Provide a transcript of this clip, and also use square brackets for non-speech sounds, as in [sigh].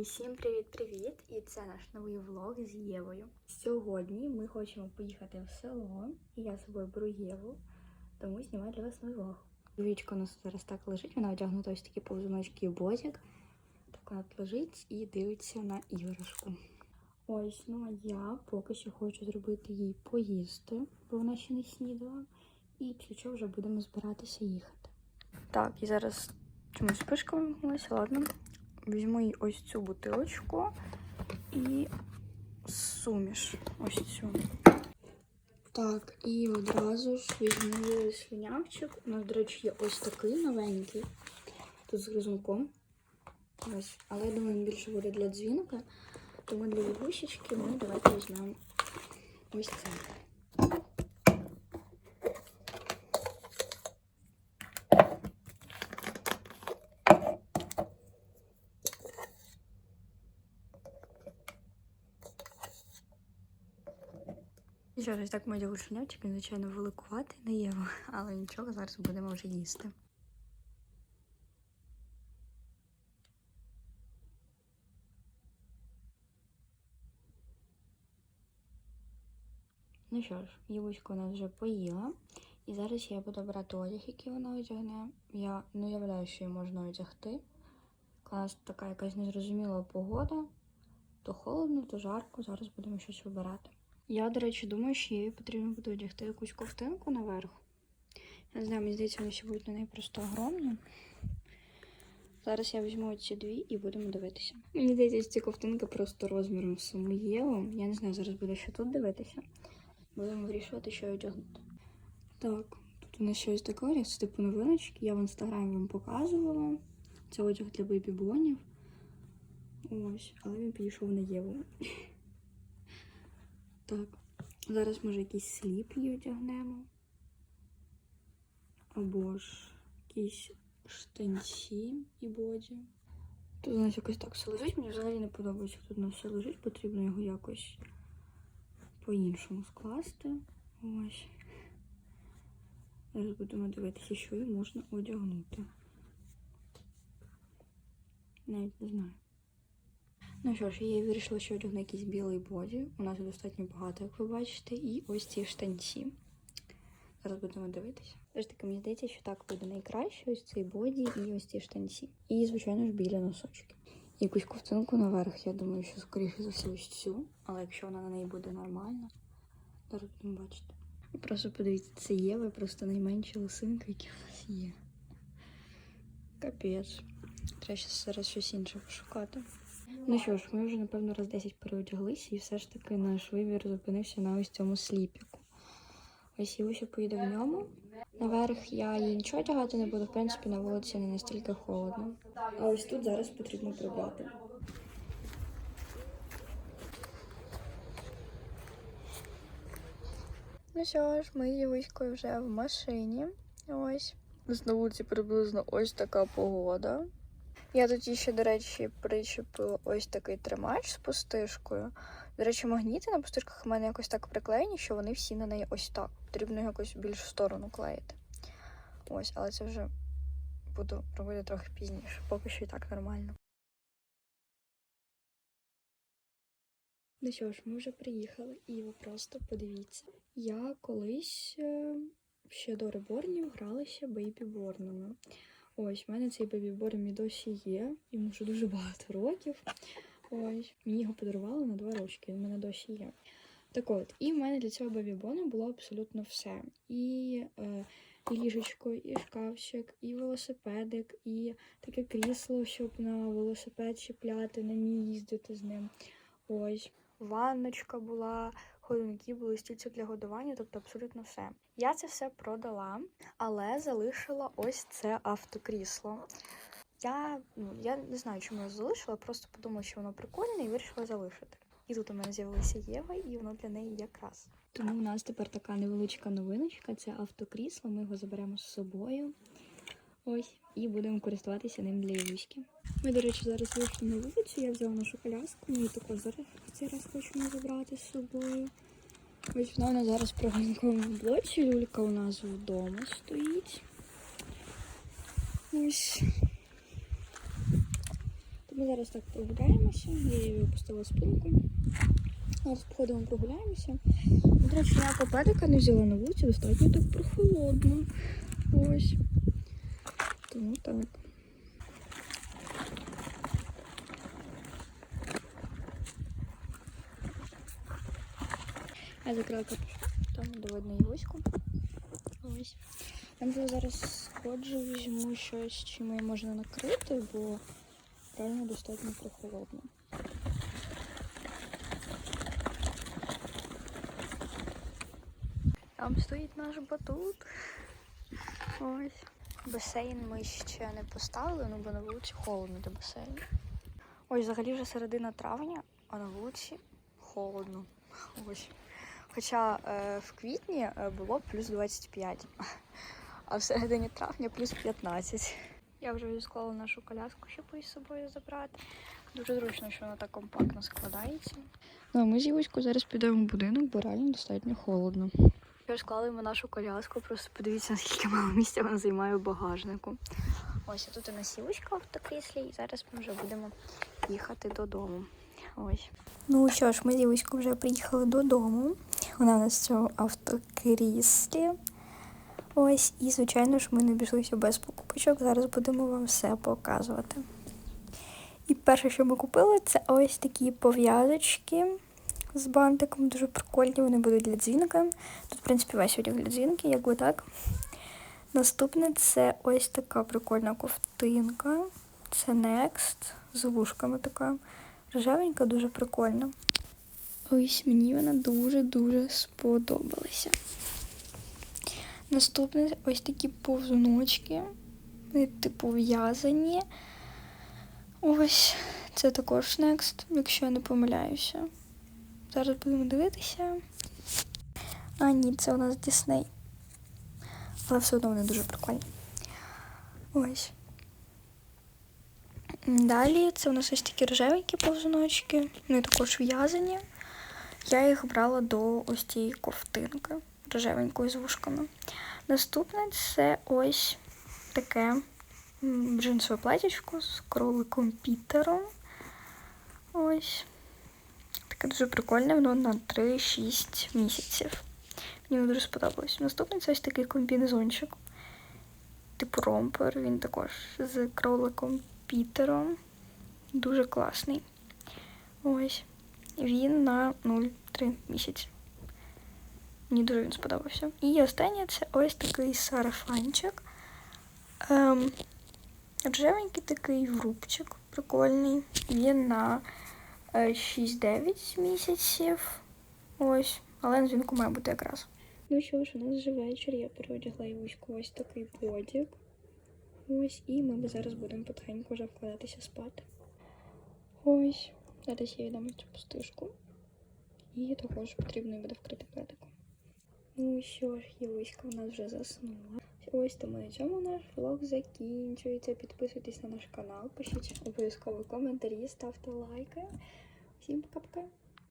Усім привіт-привіт! І це наш новий влог з Євою. Сьогодні ми хочемо поїхати в село, і я з собою беру Єву, тому знімаю для вас новий влог. Вічка у нас зараз так лежить, вона одягнута ось такі повзуночки і ботик. Так вона лежить і дивиться на іграшку. Ось, ну а я поки що хочу зробити їй поїсти, бо вона ще не снідала. І після чого вже будемо збиратися їхати. Так, і зараз чомусь спишка вимкнулася, ладно. Візьму ось цю бутилочку і суміш. Ось цю. Так, і одразу ж візьму слюнявчик. У нас, до речі, є ось такий новенький. Тут з гризунком. Ось. Але я думаю, він більше буде для дзвінка. Тому для лягушечки ми давайте візьмемо ось це. І що ж, так моє гушенячик, він, звичайно, великуватий на Єву, [laughs] але нічого, зараз будемо вже їсти. Ну що ж, Євуська у нас вже поїла. І зараз я буду брати одяг, який вона одягне. Я не уявляю, що її можна одягти. У нас така якась незрозуміла погода. То холодно, то жарко. Зараз будемо щось вибирати. Я, до речі, думаю, що їй потрібно буде одягти якусь ковтинку наверх. Я не знаю, мені здається, вони ще будуть на неї просто огромні. Зараз я візьму ці дві і будемо дивитися. Мені здається, що ці ковтинки просто розміром Єву. Я не знаю, зараз буде що тут дивитися. Будемо вирішувати, що одягнути. Так, тут у нас щось таке, це типу новиночки. Я в інстаграмі вам показувала. Це одяг для бейбібонів. Ось, але він підійшов на Єву. Так, зараз може якийсь сліп її одягнемо. Або ж якісь штанці і боді. Тут у нас якось так все лежить. Мені взагалі не подобається, як тут у нас все лежить. Потрібно його якось по-іншому скласти. Ось. Зараз будемо дивитися, що їй можна одягнути. Навіть не знаю. Ну що ж, я вирішила, що одягну якийсь білий боді. У нас достатньо багато, як ви бачите, і ось ці штанці. Зараз будемо дивитися. Все ж таки, мені здається, що так буде найкраще ось цей боді і ось ці штанці. І, звичайно ж, білі носочки. Якусь ковтинку наверх, я думаю, що скоріше за все ось цю. Але якщо вона на неї буде нормальна, зараз будемо бачити. Просто подивіться, це Єва, просто найменші лисинки, які в нас є. Капець. Треба зараз щось інше пошукати. Ну що ж, ми вже, напевно, раз 10 переодяглися, і все ж таки наш вибір зупинився на ось цьому сліпіку. Ось Євуся поїде в ньому. Наверх я їй нічого одягати не буду, в принципі, на вулиці не настільки холодно. А ось тут зараз потрібно прибрати. Ну що ж, ми з Євуською вже в машині. Ось. На вулиці приблизно ось така погода. Я тут ще, до речі, причепила ось такий тримач з пустишкою. До речі, магніти на пустишках в мене якось так приклеєні, що вони всі на неї ось так. Потрібно якось більш в сторону клеїти. Ось, але це вже буду робити трохи пізніше. Поки що і так нормально. Ну що ж, ми вже приїхали, і ви просто подивіться. Я колись е, ще до реборнів гралася бейбіборнами. Ось, в мене цей бейбіборн і досі є, йому вже дуже багато років. Ось, мені його подарували на два рочки, він в мене досі є. Так от, і в мене для цього бейбіборну було абсолютно все. І, е, і ліжечко, і шкафчик, і велосипедик, і таке крісло, щоб на велосипед чіпляти, на ній їздити з ним. Ось, ванночка була, ходунки були, стільці для годування, тобто абсолютно все. Я це все продала, але залишила ось це автокрісло. Я, ну, я не знаю, чому я залишила, просто подумала, що воно прикольне і вирішила залишити. І тут у мене з'явилася Єва, і воно для неї якраз. Тому у нас тепер така невеличка новиночка це автокрісло. Ми його заберемо з собою. Ось, і будемо користуватися ним для Євуськи. Ми, до речі, зараз вийшли на вулицю, я взяла нашу коляску, ми її також зараз цей раз хочемо забрати з собою. Ось вона у нас зараз прогулянковому блоці, люлька у нас вдома стоїть. Ось. Ми зараз так прогуляємося. Я її випустила спинку. Зараз походимо прогуляємося. До речі, я папедика не взяла на вулиці, достатньо так прохолодно. Ось. Тому так. Я закрила там де видно Ось. Я зараз сходжу, візьму щось, чим її можна накрити, бо реально достатньо прохолодно. Там стоїть наш батут. Ось. Басейн ми ще не поставили, ну бо на вулиці холодно до басейну. Ось взагалі вже середина травня, а на вулиці холодно. Ось. Хоча е, в квітні е, було плюс 25, а в середині травня плюс 15. Я вже склала нашу коляску, щоб її з собою забрати. Дуже зручно, що вона так компактно складається. Ну, а ми з Євочкою зараз підемо в будинок, бо реально достатньо холодно. Склали ми нашу коляску, просто подивіться, наскільки мало місця вона займає у багажнику. Ось а тут у нас Євочка в автокріслі, і зараз ми вже будемо їхати додому. Ось. Ну що ж, ми з Євочкою вже приїхали додому. Вона у нас в цьому автокріслі. Ось, і звичайно ж, ми не обійшлися без покупочок. Зараз будемо вам все показувати. І перше, що ми купили, це ось такі пов'язочки з бантиком. Дуже прикольні, вони будуть для дзвінка. Тут, в принципі, весь одяг для дзвінки, якби так. Наступне це ось така прикольна ковтинка. Це Next з вушками така. Рожевенька, дуже прикольна. Ось мені вона дуже-дуже сподобалася. Наступне ось такі повзуночки. Вони типу в'язані. Ось, це також Next, якщо я не помиляюся. Зараз будемо дивитися. А, ні, це у нас Disney. Але все одно вони дуже прикольні. Ось. Далі це у нас ось такі рожевенькі повзуночки. Вони також в'язані. Я їх брала до ось цієї ковтинки рожевенької з вушками. Наступне це ось таке джинсове платічко з кроликом Пітером. Ось. Таке дуже прикольне, воно на 3-6 місяців. Мені дуже сподобалось. Наступний це ось такий комбінезончик. Типу ромпер. Він також з кроликом Пітером. Дуже класний. Ось. Він на 0,3 місяці. Мені дуже він сподобався. І останнє це ось такий сарафанчик. Ем, рожевенький такий врубчик прикольний. Він на е, 6-9 місяців. Ось. Але на дзвінку має бути якраз. Ну що ж, у нас вже вечір. Я переодягла Івуську ось такий бодік. Ось, і ми зараз будемо потихеньку вже вкладатися спати. Ось. Зараз я йдемо цю пустишку. І також потрібно буде вкрити пледиком. Ну що ж, Євуська у нас вже заснула. Ось тому на цьому наш влог закінчується. Підписуйтесь на наш канал, пишіть обов'язково коментарі, ставте лайки. Всім пока-пока!